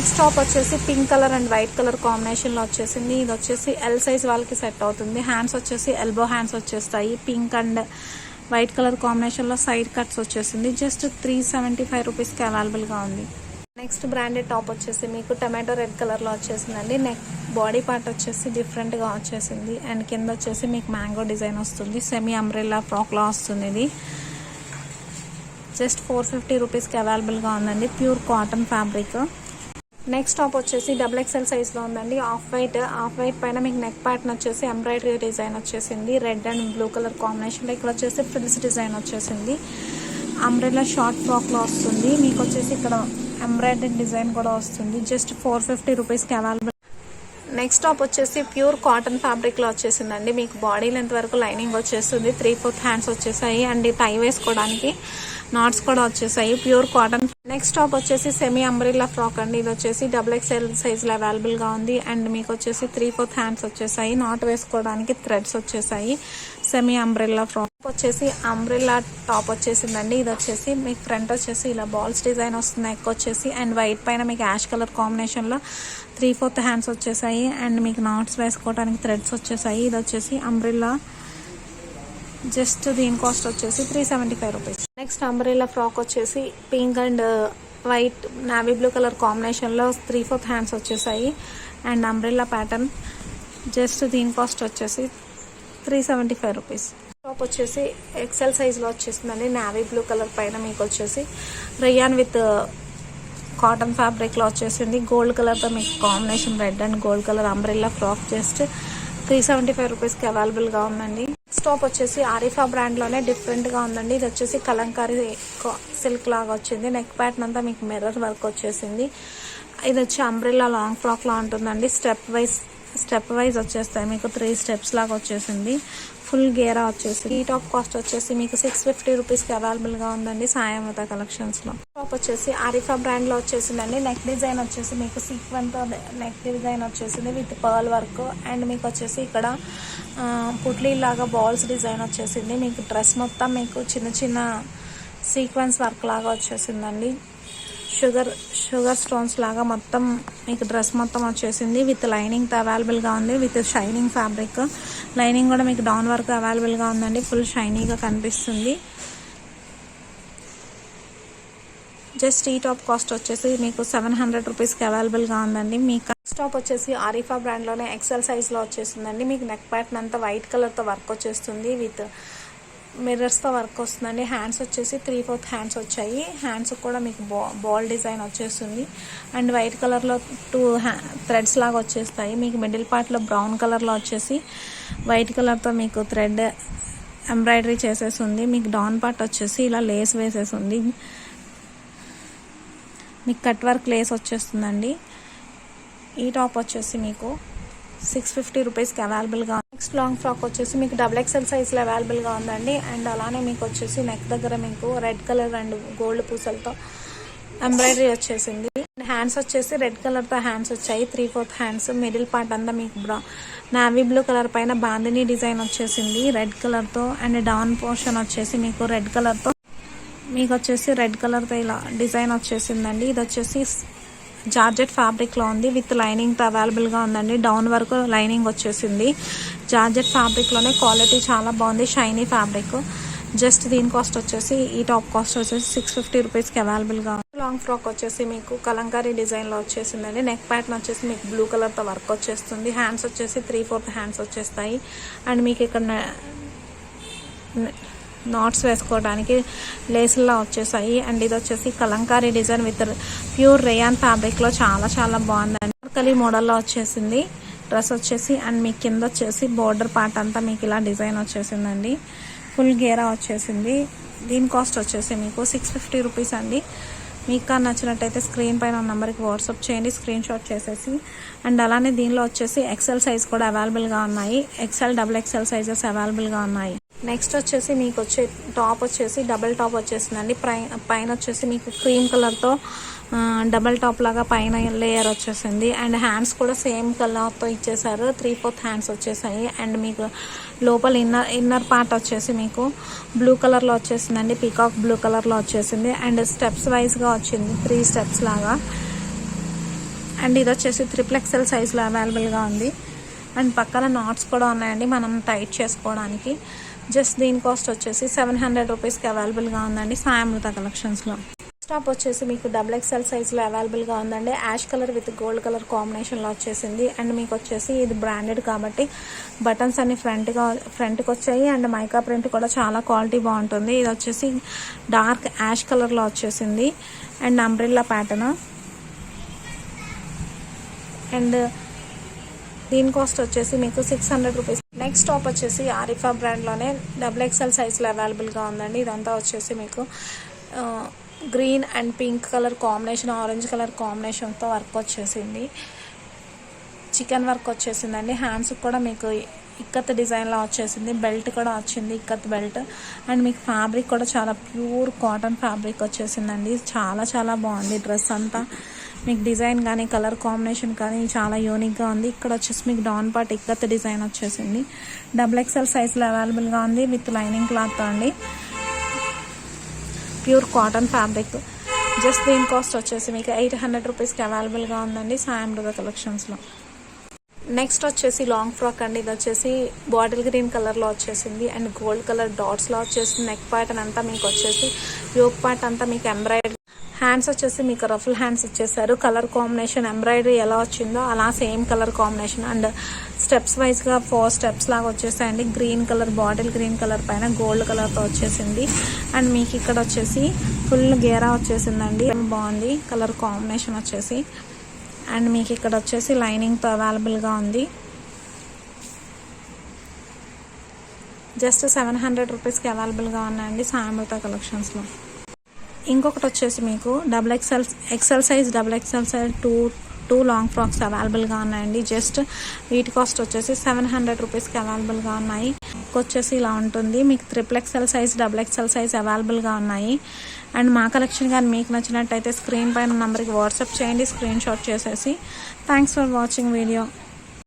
Next top వచ్చేసి pink colour and white colour కాంబినేషన్లో వచ్చేసింది. ఇది వచ్చేసి ఎల్ సైజ్ వాళ్ళకి సెట్ అవుతుంది. హ్యాండ్స్ వచ్చేసి ఎల్బో హ్యాండ్స్ వచ్చేస్తాయి. పింక్ అండ్ వైట్ కలర్ కాంబినేషన్లో సైడ్ కట్స్ వచ్చేసింది. జస్ట్ త్రీ సెవెంటీ ఫైవ్ రూపీస్కి అవైలబుల్గా ఉంది. నెక్స్ట్ బ్రాండెడ్ టాప్ వచ్చేసి మీకు టమాటో రెడ్ కలర్లో వచ్చేసిందండి. నెక్ బాడీ పార్ట్ వచ్చేసి డిఫరెంట్గా వచ్చేసింది. అండ్ కింద వచ్చేసి మీకు మ్యాంగో డిజైన్ వస్తుంది. సెమీ అంబ్రెల్లా ఫ్రాక్లా వస్తుంది ఇది. జస్ట్ ఫోర్ ఫిఫ్టీ రూపీస్కి అవైలబుల్గా ఉందండి. Pure cotton fabric next top వచ్చేసి డబుల్ ఎక్స్ఎల్ సైజ్లో ఉందండి. ఆఫ్ వైట్ ఆఫ్ వైట్ పైన మీకు నెక్ ప్యాటర్న్ వచ్చేసి ఎంబ్రాయిడరీ డిజైన్ వచ్చేసింది. రెడ్ అండ్ బ్లూ కలర్ కాంబినేషన్లో ఇక్కడ వచ్చేసి ఫ్రిల్స్ డిజైన్ వచ్చేసింది. అంబ్రెల్లా షార్ట్ ఫ్రాక్లో వస్తుంది. మీకు వచ్చేసి ఇక్కడ ఎంబ్రాయిడరీ డిజైన్ కూడా వస్తుంది. జస్ట్ ఫోర్ ఫిఫ్టీ రూపీస్కి అవైలబుల్ నెక్స్ట్ టాప్ వచ్చేసి ప్యూర్ కాటన్ ఫ్యాబ్రిక్లో వచ్చేసిందండి. మీకు బాడీ లెంత్ వరకు లైనింగ్ వచ్చేస్తుంది. త్రీ ఫోర్త్ హ్యాండ్స్ వచ్చేసాయి. అండ్ టై వేసుకోవడానికి నాట్స్ కూడా వచ్చేసాయి. Pure cotton. నెక్స్ట్ టాప్ వచ్చేసి సెమీ అంబ్రిల్లా ఫ్రాక్ అండి. ఇది వచ్చేసి డబుల్ ఎక్స్ఎల్ సైజ్లో అవైలబుల్గా ఉంది. అండ్ మీకు వచ్చేసి త్రీ ఫోర్త్ హ్యాండ్స్ వచ్చేసాయి. నాట్ వేసుకోవడానికి థ్రెడ్స్ వచ్చేసాయి. సెమీ అంబ్రిల్లా ఫ్రాక్ వచ్చేసి అంబ్రిల్లా టాప్ వచ్చేసిందండి. ఇది వచ్చేసి మీకు ఫ్రంట్ వచ్చేసి ఇలా బాల్స్ డిజైన్ వస్తుంది. నెక్ వచ్చేసి అండ్ వైట్ పైన మీకు యాష్ కలర్ కాంబినేషన్లో త్రీ ఫోర్త్ హ్యాండ్స్ వచ్చేసాయి. అండ్ మీకు నాట్స్ వేసుకోవడానికి థ్రెడ్స్ వచ్చేసాయి. ఇది వచ్చేసి అంబ్రిల్లా. జస్ట్ దీని కాస్ట్ వచ్చేసి three seventy five rupees. Next umbrella frock వచ్చేసి pink and uh, white navy blue colour కాంబినేషన్లో త్రీ ఫోర్త్ హ్యాండ్స్ వచ్చేసాయి. అండ్ అంబ్రెల్లా ప్యాటర్న్ జస్ట్ దీని కాస్ట్ వచ్చేసి three seventy five rupees. Top వచ్చేసి ఎక్సెల్ సైజ్లో వచ్చేసిందండి. నావీ బ్లూ కలర్ పైన మీకు వచ్చేసి రయాన్ విత్ uh, కాటన్ ఫ్యాబ్రిక్లో వచ్చేసింది. గోల్డ్ కలర్తో మీకు combination red and gold colour umbrella frock just three seventy five రూపీస్కి అవైలబుల్గా ఉందండి. స్టాప్ వచ్చేసి ఆరిఫా బ్రాండ్లోనే డిఫరెంట్గా ఉందండి. ఇది వచ్చేసి కలంకారీ సిల్క్ లాగా వచ్చింది. నెక్ ప్యాటర్న్ అంతా మీకు మిర్రర్ వర్క్ వచ్చేసింది. ఇది వచ్చి అంబ్రిల్లా లాంగ్ ఫ్రాక్లా ఉంటుందండి. స్టెప్ వైజ్ స్టెప్ వైజ్ వచ్చేస్తాయి. మీకు త్రీ స్టెప్స్ లాగా వచ్చేసింది. ఫుల్ గేరా వచ్చేసి ఈ టాప్ కాస్ట్ వచ్చేసి మీకు సిక్స్ ఫిఫ్టీ రూపీస్కి అవైలబుల్గా ఉందండి సాయమత కలెక్షన్స్లో టాప్ వచ్చేసి ఆరిఫా బ్రాండ్లో వచ్చేసిందండి. నెక్ డిజైన్ వచ్చేసి మీకు సీక్వెన్తో నెక్ డిజైన్ వచ్చేసింది విత్ పర్ల్ వర్క్ అండ్ మీకు వచ్చేసి ఇక్కడ ఆ, పుట్లీ లాగా బాల్స్ డిజైన్ వచ్చేసింది. మీకు డ్రెస్ మొత్తం మీకు చిన్న చిన్న సీక్వెన్స్ వర్క్ లాగా వచ్చేసిందండి. షుగర్ షుగర్ స్టోన్స్ లాగా మొత్తం మీకు డ్రెస్ మొత్తం వచ్చేసింది. విత్ లైనింగ్తో అవైలబుల్గా ఉంది. With shining fabric. లైనింగ్ కూడా మీకు డౌన్ వర్క్ అవైలబుల్గా ఉందండి. ఫుల్ షైనీగా కనిపిస్తుంది. జస్ట్ ఈ టాప్ కాస్ట్ వచ్చేసి మీకు సెవెన్ హండ్రెడ్ రూపీస్కి అవైలబుల్గా ఉందండి. మీకు టాప్ వచ్చేసి ఆరిఫా బ్రాండ్లోనే ఎక్సెల్ సైజ్లో వచ్చేసిందండి. మీకు నెక్ ప్యాట్ అంతా వైట్ కలర్తో వర్క్ వచ్చేస్తుంది. విత్ మిర్రర్స్తో వర్క్ వస్తుందండి. హ్యాండ్స్ వచ్చేసి త్రీ ఫోర్త్ హ్యాండ్స్ వచ్చాయి. హ్యాండ్స్ కూడా మీకు బా బాల్ డిజైన్ వచ్చేస్తుంది. అండ్ వైట్ కలర్లో టూ థ్రెడ్స్ లాగా వచ్చేస్తాయి. మీకు మిడిల్ పార్ట్లో బ్రౌన్ కలర్లో వచ్చేసి వైట్ కలర్తో మీకు థ్రెడ్ ఎంబ్రాయిడరీ చేసేసి ఉంది మీకు డౌన్ పార్ట్ వచ్చేసి ఇలా లేస్ వేసేసి ఉంది మీకు కట్ వర్క్ లేస్ వచ్చేస్తుందండి. ఈ టాప్ వచ్చేసి మీకు సిక్స్ ఫిఫ్టీ రూపీస్కి అవైలబుల్గా నెక్స్ట్ లాంగ్ ఫ్రాక్ వచ్చేసి మీకు డబుల్ ఎక్స్ఎల్ సైజ్లో అవైలబుల్గా ఉందండి. అండ్ అలానే మీకు వచ్చేసి నెక్ దగ్గర మీకు రెడ్ కలర్ అండ్ గోల్డ్ పూసలతో ఎంబ్రాయిడరీ వచ్చేసింది. హ్యాండ్స్ వచ్చేసి రెడ్ కలర్తో హ్యాండ్స్ వచ్చాయి. Three fourth hands middle part అంతా మీకు బ్రౌన్ నావీ బ్లూ కలర్ పైన బాందిని డిజైన్ వచ్చేసింది. రెడ్ కలర్తో అండ్ డౌన్ పోర్షన్ వచ్చేసి మీకు రెడ్ కలర్తో. మీకు వచ్చేసి రెడ్ కలర్తో ఇలా డిజైన్ వచ్చేసిందండి. ఇది వచ్చేసి జార్జెట్ ఫ్యాబ్రిక్లో ఉంది. విత్ లైనింగ్తో అవైలబుల్గా ఉందండి. డౌన్ వరకు లైనింగ్ వచ్చేసింది. జార్జెట్ ఫ్యాబ్రిక్లోనే క్వాలిటీ చాలా బాగుంది. Shiny fabric. జస్ట్ దీని కాస్ట్ వచ్చేసి ఈ టాప్ కాస్ట్ వచ్చేసి సిక్స్ ఫిఫ్టీ రూపీస్కి అవైలబుల్గా ఉంది. లాంగ్ ఫ్రాక్ వచ్చేసి మీకు కలంకారీ డిజైన్లో వచ్చేసిందండి. నెక్ ప్యాటర్న్ వచ్చేసి మీకు బ్లూ కలర్తో వర్క్ వచ్చేస్తుంది. హ్యాండ్స్ వచ్చేసి త్రీ ఫోర్త్ హ్యాండ్స్ వచ్చేస్తాయి. అండ్ మీకు ఇక్కడ నాట్స్ వేసుకోవడానికి లేసుల్లా వచ్చేసాయి. అండ్ ఇది వచ్చేసి kalamkari design with pure rayon ఫ్యాబ్రిక్లో చాలా చాలా బాగుందండి. కలీ మోడల్లో వచ్చేసింది. డ్రెస్ వచ్చేసి అండ్ మీ కింద వచ్చేసి బోర్డర్ పార్ట్ అంతా మీకు ఇలా డిజైన్ వచ్చేసిందండి. ఫుల్ గేరా వచ్చేసింది. దీని కాస్ట్ వచ్చేసి మీకు సిక్స్ ఫిఫ్టీ రూపీస్ అండి. మీకు నచ్చినట్టయితే స్క్రీన్ పైన నెంబర్కి వాట్సాప్ చేయండి. స్క్రీన్ షాట్ చేసేసి. అండ్ అలానే దీనిలో వచ్చేసి ఎక్సెల్ సైజ్ కూడా అవైలబుల్గా ఉన్నాయి. ఎక్సెల్ డబుల్ ఎక్సెల్ సైజెస్ అవైలబుల్గా ఉన్నాయి. నెక్స్ట్ వచ్చేసి మీకు వచ్చే టాప్ వచ్చేసి డబల్ టాప్ వచ్చేసిందండి. పైన వచ్చేసి మీకు క్రీమ్ కలర్తో డబల్ టాప్ లాగా పైన లేయర్ వచ్చేసింది. అండ్ హ్యాండ్స్ కూడా సేమ్ కలర్తో ఇచ్చేసారు. త్రీ ఫోర్త్ హ్యాండ్స్ వచ్చేసాయి. అండ్ మీకు లోపల ఇన్నర్ ఇన్నర్ పార్ట్ వచ్చేసి మీకు బ్లూ కలర్లో వచ్చేసిందండి. పీకాక్ బ్లూ కలర్లో వచ్చేసింది. అండ్ స్టెప్స్ వైజ్గా వచ్చింది. త్రీ స్టెప్స్ లాగా. అండ్ ఇది వచ్చేసి త్రిప్లెక్సెల్ సైజులో అవైలబుల్గా ఉంది. అండ్ పక్కన నాట్స్ కూడా ఉన్నాయండి. మనం టైట్ చేసుకోవడానికి. జస్ట్ దీని కాస్ట్ వచ్చేసి సెవెన్ హండ్రెడ్ రూపీస్కి అవైలబుల్గా ఉందండి సాయమృత కలెక్షన్స్లో. టాప్ వచ్చేసి మీకు డబుల్ ఎక్స్ఎల్ సైజ్లో అవైలబుల్గా ఉందండి. Ash colour with gold colour కాంబినేషన్లో వచ్చేసింది. అండ్ మీకు వచ్చేసి ఇది బ్రాండెడ్ కాబట్టి బటన్స్ అన్ని ఫ్రంట్గా ఫ్రంట్కి వచ్చాయి. అండ్ మైకా ప్రింట్ కూడా చాలా క్వాలిటీ బాగుంటుంది. ఇది వచ్చేసి డార్క్ యాష్ కలర్లో వచ్చేసింది. And umbrella pattern. అండ్ దీని కాస్ట్ వచ్చేసి మీకు six hundred rupees next top వచ్చేసి ఆరిఫా బ్రాండ్లోనే డబుల్ ఎక్స్ఎల్ సైజ్లో అవైలబుల్గా ఉందండి. ఇదంతా వచ్చేసి మీకు green and pink colour combination orange colour కాంబినేషన్తో వర్క్ వచ్చేసింది. చికెన్ వర్క్ వచ్చేసిందండి. హ్యాండ్స్ కూడా మీకు ఇక్కత్ డిజైన్లో వచ్చేసింది. బెల్ట్ కూడా వచ్చింది ఇక్కత్ బెల్ట్ అండ్ మీకు ఫ్యాబ్రిక్ కూడా చాలా ప్యూర్ కాటన్ ఫ్యాబ్రిక్ వచ్చేసిందండి. చాలా చాలా బాగుంది డ్రెస్ అంతా. మీకు డిజైన్ కానీ కలర్ కాంబినేషన్ కానీ చాలా యూనిక్గా ఉంది. ఇక్కడ వచ్చేసి మీకు డాన్ పార్ట్ ఇక్కత్ డిజైన్ వచ్చేసింది. డబుల్ ఎక్స్ఎల్ సైజులో అవైలబుల్గా ఉంది విత్ లైనింగ్ క్లాత్ అండి. Pure cotton fabric. జస్ట్ దీని కాస్ట్ వచ్చేసి మీకు ఎయిట్ హండ్రెడ్ రూపీస్కి అవైలబుల్గా ఉందండి సాయం రుద కలెక్షన్స్లో. నెక్స్ట్ వచ్చేసి లాంగ్ ఫ్రాక్ అండి. ఇది వచ్చేసి బాటిల్ గ్రీన్ కలర్లో వచ్చేసింది అండ్ గోల్డ్ కలర్ డాట్స్లో వచ్చేసి నెక్ పార్ట్ అంతా మీకు వచ్చేసి యోక్ పార్ట్ అంతా మీకు ఎంబ్రాయిడరీ హ్యాండ్స్ వచ్చేసి మీకు రఫుల్ హ్యాండ్స్ ఇచ్చేసారు. కలర్ కాంబినేషన్ ఎంబ్రాయిడరీ ఎలా వచ్చిందో అలా same colour combination and steps వైజ్గా ఫోర్ స్టెప్స్ లాగా వచ్చేసాయండి. Green colour bottle green colour పైన గోల్డ్ కలర్తో వచ్చేసింది. అండ్ మీకు ఇక్కడ వచ్చేసి ఫుల్ గేరా వచ్చేసిందండి. బాగుంది. కలర్ కాంబినేషన్ వచ్చేసి. అండ్ మీకు ఇక్కడ వచ్చేసి లైనింగ్తో అవైలబుల్గా ఉంది. జస్ట్ సెవెన్ హండ్రెడ్ రూపీస్కి అవైలబుల్గా ఉన్నాయండి సామృత కలెక్షన్స్లో ఇంకొకటి వచ్చేసి మీకు double XL XL size double XL size two two long frocks అవైలబుల్గా ఉన్నాయండి. జస్ట్ వీటి కాస్ట్ వచ్చేసి సెవెన్ హండ్రెడ్ రూపీస్కి అవైలబుల్గా ఉన్నాయి. వచ్చేసి ఇలా ఉంటుంది. మీకు triple XL size double XL size అవైలబుల్గా ఉన్నాయి. అండ్ మా కలెక్షన్ కానీ మీకు నచ్చినట్టయితే స్క్రీన్ పైన నెంబర్కి వాట్సాప్ చేయండి. స్క్రీన్ షాట్ చేసేసి. Thanks for watching video